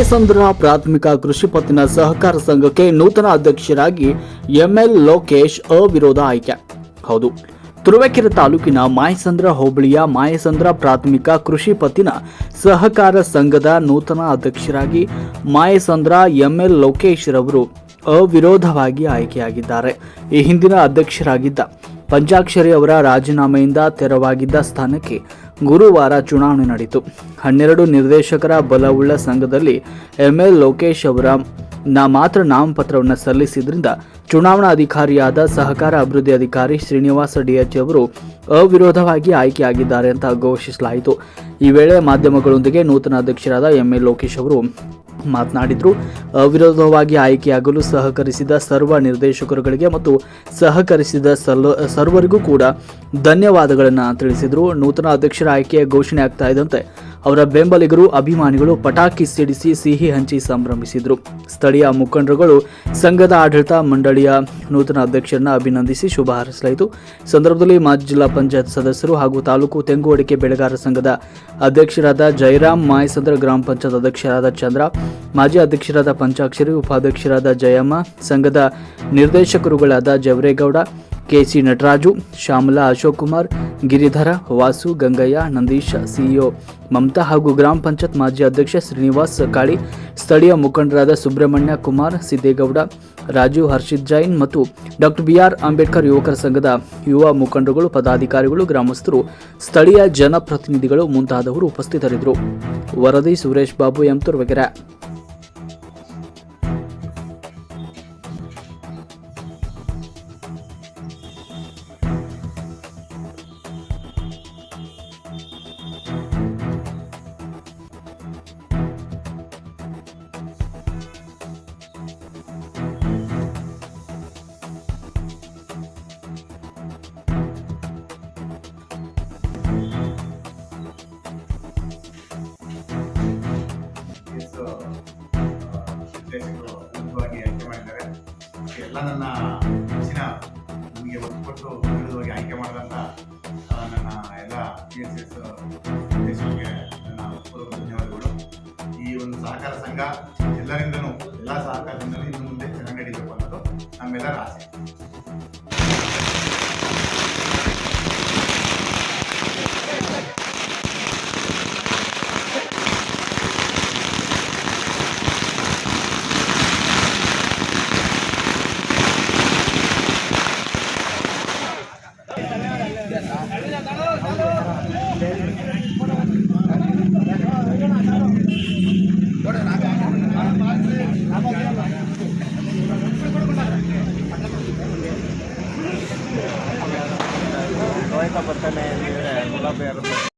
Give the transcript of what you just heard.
ಮಾಯಸಂದ್ರ ಪ್ರಾಥಮಿಕ ಕೃಷಿ ಪತ್ತಿನ ಸಹಕಾರ ಸಂಘಕ್ಕೆ ನೂತನ ಅಧ್ಯಕ್ಷರಾಗಿ ಎಂಎಲ್ ಲೋಕೇಶ್ ಅವಿರೋಧ ಆಯ್ಕೆ. ಹೌದು, ತುರುವೇಕೆರೆ ತಾಲೂಕಿನ ಮಾಯಸಂದ್ರ ಹೋಬಳಿಯ ಮಾಯಸಂದ್ರ ಪ್ರಾಥಮಿಕ ಕೃಷಿ ಪತ್ತಿನ ಸಹಕಾರ ಸಂಘದ ನೂತನ ಅಧ್ಯಕ್ಷರಾಗಿ ಮಾಯಸಂದ್ರ ಎಂಎಲ್ ಲೋಕೇಶ್ ರವರು ಅವಿರೋಧವಾಗಿ ಆಯ್ಕೆಯಾಗಿದ್ದಾರೆ. ಈ ಹಿಂದಿನ ಅಧ್ಯಕ್ಷರಾಗಿದ್ದ ಪಂಚಾಕ್ಷರಿ ಅವರ ರಾಜೀನಾಮೆಯಿಂದ ತೆರವಾಗಿದ್ದ ಸ್ಥಾನಕ್ಕೆ ಗುರುವಾರ ಚುನಾವಣೆ ನಡೆಯಿತು ಹನ್ನೆರಡು ನಿರ್ದೇಶಕರ ಬಲವುಳ್ಳ ಸಂಘದಲ್ಲಿ ಎಂಎಲ್ ಲೋಕೇಶ್ ಅವರ ನಾ ಮಾತ್ರ ನಾಮಪತ್ರವನ್ನು ಸಲ್ಲಿಸಿದ್ರಿಂದ ಚುನಾವಣಾ ಅಧಿಕಾರಿಯಾದ ಸಹಕಾರ ಅಭಿವೃದ್ಧಿ ಅಧಿಕಾರಿ ಶ್ರೀನಿವಾಸ ಡಿಎಚ್ ಅವರು ಅವಿರೋಧವಾಗಿ ಆಯ್ಕೆಯಾಗಿದ್ದಾರೆ ಅಂತ ಘೋಷಿಸಲಾಯಿತು. ಈ ವೇಳೆ ಮಾಧ್ಯಮಗಳೊಂದಿಗೆ ನೂತನ ಅಧ್ಯಕ್ಷರಾದ ಎಂಎ ಲೋಕೇಶ್ ಅವರು ಮಾತನಾಡಿದರು. ಅವಿರೋಧವಾಗಿ ಆಯ್ಕೆಯಾಗಲು ಸಹಕರಿಸಿದ ಸರ್ವ ನಿರ್ದೇಶಕರುಗಳಿಗೆ ಮತ್ತು ಸಹಕರಿಸಿದ ಸರ್ವರಿಗೂ ಕೂಡ ಧನ್ಯವಾದಗಳನ್ನು ತಿಳಿಸಿದರು. ನೂತನ ಅಧ್ಯಕ್ಷರ ಆಯ್ಕೆಯ ಘೋಷಣೆ ಆಗ್ತಾ ಇದ್ದಂತೆ ಅವರ ಬೆಂಬಲಿಗರು, ಅಭಿಮಾನಿಗಳು ಪಟಾಕಿ ಸಿಡಿಸಿ ಸಿಹಿ ಹಂಚಿ ಸಂಭ್ರಮಿಸಿದರು. ಸ್ಥಳೀಯ ಮುಖಂಡರುಗಳು ಸಂಘದ ಆಡಳಿತ ಮಂಡಳಿಯ ನೂತನ ಅಧ್ಯಕ್ಷರನ್ನ ಅಭಿನಂದಿಸಿ ಶುಭ ಹಾರೈಸಲಾಯಿತು. ಸಂದರ್ಭದಲ್ಲಿ ಮಾಜಿ ಜಿಲ್ಲಾ ಪಂಚಾಯತ್ ಸದಸ್ಯರು ಹಾಗೂ ತಾಲೂಕು ತೆಂಗು ಅಡಿಕೆ ಬೆಳೆಗಾರ ಸಂಘದ ಅಧ್ಯಕ್ಷರಾದ ಜಯರಾಮ್ ಮಾಯಸಂದ್ರ, ಗ್ರಾಮ ಪಂಚಾಯತ್ ಅಧ್ಯಕ್ಷರಾದ ಚಂದ್ರ ಮಾಜಿ ಅಧ್ಯಕ್ಷರಾದ ಪಂಚಾಕ್ಷರಿ, ಉಪಾಧ್ಯಕ್ಷರಾದ ಜಯಮ್ಮ, ಸಂಘದ ನಿರ್ದೇಶಕರುಗಳಾದ Javaregowda, K C Nataraju, Shyamala Ashok Kumar Giridhara, Vasu, Gangaiah, Nandish, CEO Mamata ಹಾಗೂ ಗ್ರಾಮ ಪಂಚಾಯತ್ ಮಾಜಿ ಅಧ್ಯಕ್ಷ ಶ್ರೀನಿವಾಸ್ ಕಾಳಿ ಸ್ಥಳೀಯ ಮುಖಂಡರಾದ ಸುಬ್ರಹ್ಮಣ್ಯ ಕುಮಾರ್, ಸಿದ್ದೇಗೌಡ ರಾಜೀವ್ ಹರ್ಷಿತ್ ಜೈನ್ ಮತ್ತು ಡಾಕ್ಟರ್ ಬಿಆರ್ ಅಂಬೇಡ್ಕರ್ ಯುವಕರ ಸಂಘದ ಯುವ ಮುಖಂಡರುಗಳು, ಪದಾಧಿಕಾರಿಗಳು, ಗ್ರಾಮಸ್ಥರು, ಸ್ಥಳೀಯ ಜನಪ್ರತಿನಿಧಿಗಳು ಮುಂತಾದವರು ಉಪಸ್ಥಿತರಿದ್ದರು. ವರದಿ ಸುರೇಶ್ ಬಾಬು ಎಂ ಎಲ್ಲ ನನ್ನ ಹೆಚ್ಚಿನ ನನಗೆ ಒತ್ತು ಕೊಟ್ಟು ಆಯ್ಕೆ ಮಾಡಿದಂಥ ನನ್ನ ಎಲ್ಲ ಪಿ ಎಸ್ ಎಸ್ ನಿರ್ದೇಶಕರಿಗೆ ನನ್ನ ಧನ್ಯವಾದಗಳು. ಈ ಒಂದು ಸಹಕಾರ ಸಂಘ ಎಲ್ಲರಿಂದನೂ, ಎಲ್ಲ ಸಹಕಾರದಿಂದಲೂ ಇನ್ನು ಮುಂದೆ ಚೆನ್ನಾಗಿ ನಡೀಬೇಕು ಅನ್ನೋದು ನಮ್ಮೆಲ್ಲರ ಆಸೆ. ಬರ್ತಾನೆ ಬರ್ತಾನೆ ಅಂತ ಎಲ್ಲ ಬೇರೆ